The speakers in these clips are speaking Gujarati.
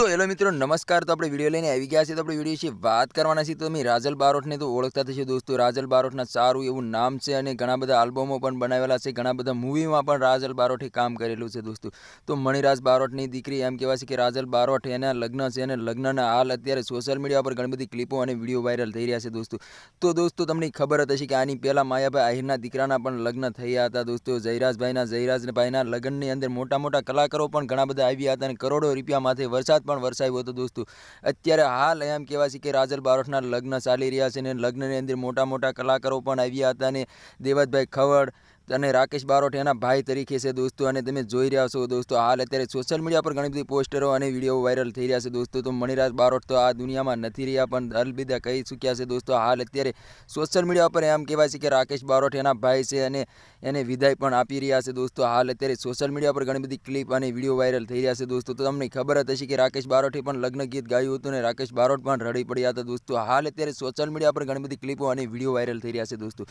તો હેલો મિત્રો, નમસ્કાર. તો આપણે વીડિયો લઈને આવી ગયા છીએ. તો આપણે વીડિયો વિશે વાત કરવાના છીએ. તો તમે રાજલ બારોટને તો ઓળખતા થશે દોસ્તો. રાજલ બારોટના સારું એવું નામ છે અને ઘણા બધા આલ્બમો પણ બનાવેલા છે. ઘણા બધા મૂવીમાં પણ રાજલ બારોટે કામ કરેલું છે દોસ્તો. તો મણિરાજ બારોટની દીકરી એમ કહેવાય છે કે રાજલ બારોટ એના લગ્ન છે અને લગ્નના હાલ અત્યારે સોશિયલ મીડિયા પર ઘણી બધી ક્લિપો અને વીડિયો વાયરલ થઈ રહ્યા છે દોસ્તો. તો દોસ્તો, તમને ખબર જ હશે કે આની પહેલાં માયાભાઈ આહિરના દીકરાના પણ લગ્ન થયા હતા દોસ્તો. જયરાજભાઈના જયરાજભાઈના લગ્નની અંદર મોટા મોટા કલાકારો પણ ઘણા બધા આવ્યા હતા અને કરોડો રૂપિયા માથે વરસાદ પણ વરસાવ્યો હતો દોસ્તો. અત્યારે હાલ એમ કહેવાય છે કે રાજલ બારોટના લગ્ન ચાલી રહ્યા છે અને લગ્નની અંદર મોટા મોટા કલાકારો પણ આવ્યા હતા અને દેવતભાઈ ખવડ અને રાકેશ બારોટ એના ભાઈ તરીકે છે દોસ્તો અને તમે જોઈ રહ્યા છો દોસ્તો હાલ અત્યારે સોશિયલ મીડિયા પર ઘણી બધી પોસ્ટરો અને વીડિયો વાયરલ થઈ રહ્યા છે દોસ્તો. તો મણિરાજ બારોટ તો આ દુનિયામાં નથી રહ્યા પણ અલવિદા કહી ચૂક્યા છે દોસ્તો હાલ અત્યારે સોશિયલ મીડિયા પર એમ કહેવાય છે કે રાકેશ બારોટ એના ભાઈ છે અને એને વિદાય પણ આપી રહ્યા છે દોસ્તો. હાલ અત્યારે સોશિયલ મીડિયા પર ઘણી બધી ક્લિપ અને વીડિયો વાયરલ થઈ રહ્યા છે દોસ્તો. તો તમને ખબર જ હશે કે રાકેશ બારોટે પણ લગ્ન ગીત ગાયું હતું અને રાકેશ બારોટ પણ રડી પડ્યા હતા દોસ્તો. હાલ અત્યારે સોશિયલ મીડિયા પર ઘણી બધી ક્લિપો અને વીડિયો વાયરલ થઈ રહ્યા છે દોસ્તો.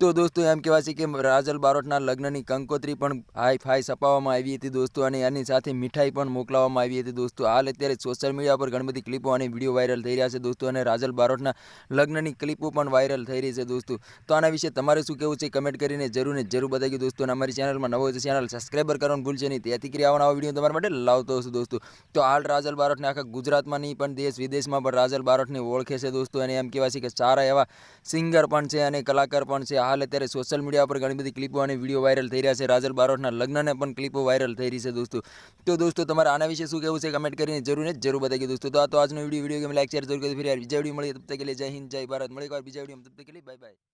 તો દોસ્તો એમ કહેવાય છે કે રાજલ બારોટના લગ્નની કંકોત્રી પણ હાઈ ફાઈ છપાવવામાં આવી હતી દોસ્તો અને એની સાથે મીઠાઈ પણ મોકલાવવામાં આવી હતી દોસ્તો. હાલ અત્યારે સોશિયલ મીડિયા પર ઘણી બધી ક્લિપો અને વીડિયો વાયરલ થઈ રહ્યા છે દોસ્તો અને રાજલ બારોટના લગ્નની ક્લિપો પણ વાયરલ થઈ રહી છે દોસ્તો. તો આના વિશે તમારે શું કહેવું છે? કમેન્ટ કરીને ज़रूर बताइए दोस्तों हमारी चैनल में नव हो चैनल सब्सक्राइबर करो भूल नहीं थे क्रिया आवा वीडियो तुम्हारे लाते हो दोस्तों तो हाल राजल बारोट ने आखा गुजरात में नहीं देश विदेश में राजल बारोट ने ओखे से दोस्तों एम कहवा कि सारा एवं सींगर सिंगर पे कलाकार है हाल अत्य सोशल मीडिया पर घनी बड़ी क्लिपों वीडियो वायरल थी रहा है राजल बारोट लग्न ने क्लिपो वायरल थी रही है दोस्तों तो दोस्तों आना विषय शू कहूँ से कमेंट कर ज़रूर ने ज़रूर बताइए दोस्तों तो आज वीडियो वीडियो के लाइक शेयर ज़रूर कर फिर यार बीजा वीडियो मिली तब तक के लिए जय हिंद जय भारत मिली बीजा वीडियो तब तक के लिए बाय बाय